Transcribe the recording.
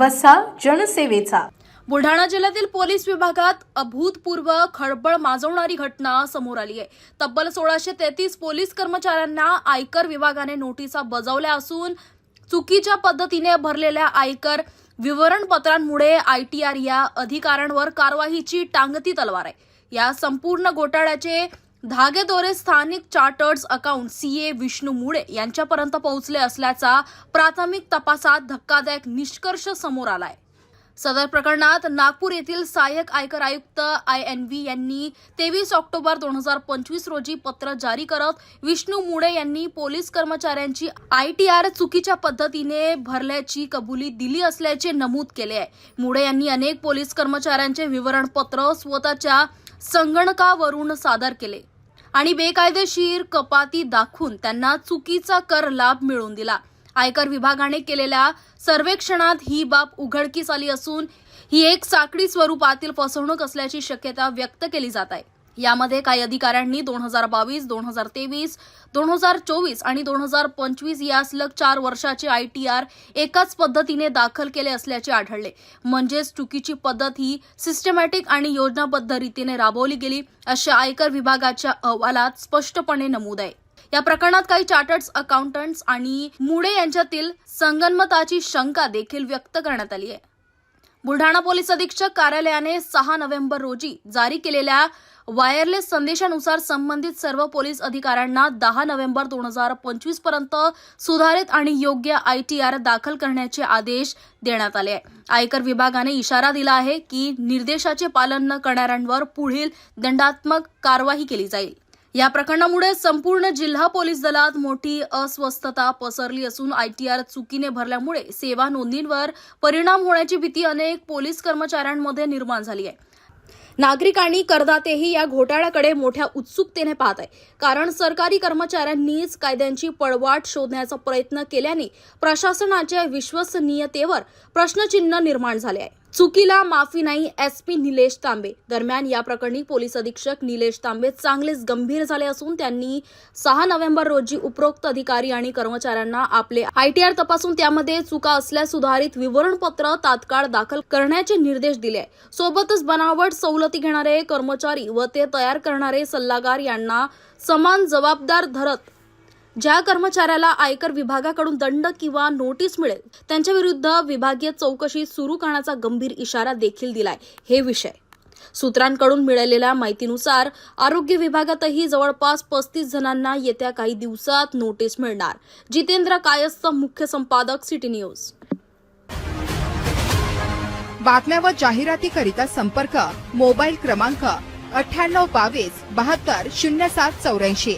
वसा जनसेवेचा. बुलढाणा जिल्ह्यातील पोलीस विभागात अभूतपूर्व खळबळ माजवणारी घटना समोर आली आहे. तब्बल सोळाशे तेहतीस पोलीस कर्मचाऱ्यांना आयकर विभागाने नोटिसा बजावल्या असून चुकीच्या पद्धतीने भरलेल्या आयकर विवरणपत्रांमुळे आयटीआर या अधिकाऱ्यांवर कारवाईची टांगती तलवार आहे. या संपूर्ण घोटाळ्याचे धागेदोरे स्थानिक चार्टर्ड अकाउंट सीए विष्णू मुळे यांच्यापर्यंत पोहोचले असल्याचा प्राथमिक तपासात धक्कादायक निष्कर्ष समोर आलाय. सदर प्रकरणात नागपूर येथील सहाय्यक आयकर आयुक्त आय एन व्ही यांनी तेवीस ऑक्टोबर दोन हजार पंचवीस रोजी पत्र जारी करत विष्णू मुळे यांनी पोलीस कर्मचाऱ्यांची आय टी आर चुकीच्या पद्धतीने भरल्याची कबुली दिली असल्याचे नमूद केले आहे. मुळे यांनी अनेक पोलीस कर्मचाऱ्यांचे विवरणपत्र स्वतःच्या संगणकावरून सादर केले. आणि बेकायदेशीर कपाती दाखवून त्यांना चुकीचा कर लाभ मिळवून दिला. आयकर विभागाने केलेल्या सर्वेक्षणात ही बाब उघडकीस आली असून ही एक साखळी स्वरूपातील फसवणूक असल्याची शक्यता व्यक्त केली जात आहे. यामध्ये काही अधिकाऱ्यांनी दोन हजार बावीस दोन हजार तेवीस दोन हजार चोवीस आणि दोन हजार पंचवीस या असलग चार वर्षाचे आय टी आर एकाच पद्धतीने दाखल केले असल्याचे आढळले. म्हणजेच चुकीची पद्धत ही सिस्टमॅटिक आणि योजनाबद्ध रीतीने राबवली गेली अशा आयकर विभागाच्या अहवालात स्पष्टपणे नमूद आहे. या प्रकरणात काही चार्टर्ड अकाउंटंट्स आणि मुळे यांच्यातील संगनमताची शंका देखील व्यक्त करण्यात आली आहे. बुलढाणा पोलीस अधीक्षक कार्यालयाने सहा नोव्हेंबर रोजी जारी केलेल्या वायरलेस संदेशानुसार संबंधित सर्व पोलीस अधिकाऱ्यांना दहा नोव्हेंबर दोन हजार पंचवीसपर्यंत सुधारित आणि योग्य आयटीआर दाखल करण्याचे आदेश देण्यात आले आहे. आयकर विभागाने इशारा दिला आहे की निर्देशाचे पालन न करणाऱ्यांवर पुढील दंडात्मक कारवाई केली जाईल. या प्रकरणामुळे संपूर्ण जिल्हा पोलीस दलात मोठी अस्वस्थता पसरली असून आयटीआर चुकीने भरल्यामुळे सेवा नोंदींवर परिणाम होण्याची भीती अनेक पोलीस कर्मचाऱ्यांमध्ये निर्माण झाली आहे. नागरिक आणि करदातेही या घोटाळ्याकडे मोठ्या उत्सुकतेने पाहत आहे कारण सरकारी कर्मचाऱ्यांनीच कायद्यांची पळवाट शोधण्याचा प्रयत्न केल्याने प्रशासनाच्या विश्वसनीयतेवर प्रश्नचिन्ह निर्माण झाले आहे. चुकीला माफी नाही एसपी निलेश तांबे. दरम्यान या प्रकरणी पोलीस अधीक्षक निलेश तांबे चांगलेच गंभीर झाले असून त्यांनी सहा नोव्हेंबर रोजी उपरोक्त अधिकारी आणि कर्मचाऱ्यांना आपले आयटीआर तपासून त्यामध्ये चुका असल्यास सुधारित विवरणपत्र तात्काळ दाखल करण्याचे निर्देश दिले आहे सोबतच बनावट सवलती घेणारे कर्मचारी व ते तयार करणारे सल्लागार यांना समान जबाबदार धरत ज्या कर्मचाऱ्याला आयकर विभागाकडून दंड किंवा नोटीस मिळेल त्यांच्या विरुद्ध विभागीय चौकशी सुरू करण्याचा गंभीर इशारा देखील दिलाय. हे विषय. सूत्रांकडून मिळालेल्या माहितीनुसार आरोग्य विभागातही जवळपास पस्तीस जणांना येत्या काही दिवसात नोटीस मिळणार. जितेंद्र कायस्थ मुख्य संपादक सिटी न्यूज. बातम्या व जाहिरातीकरिता संपर्क मोबाईल क्रमांक अठ्ठ्याण्णव बावीस बहात्तर शून्य सात चौऱ्याऐंशी.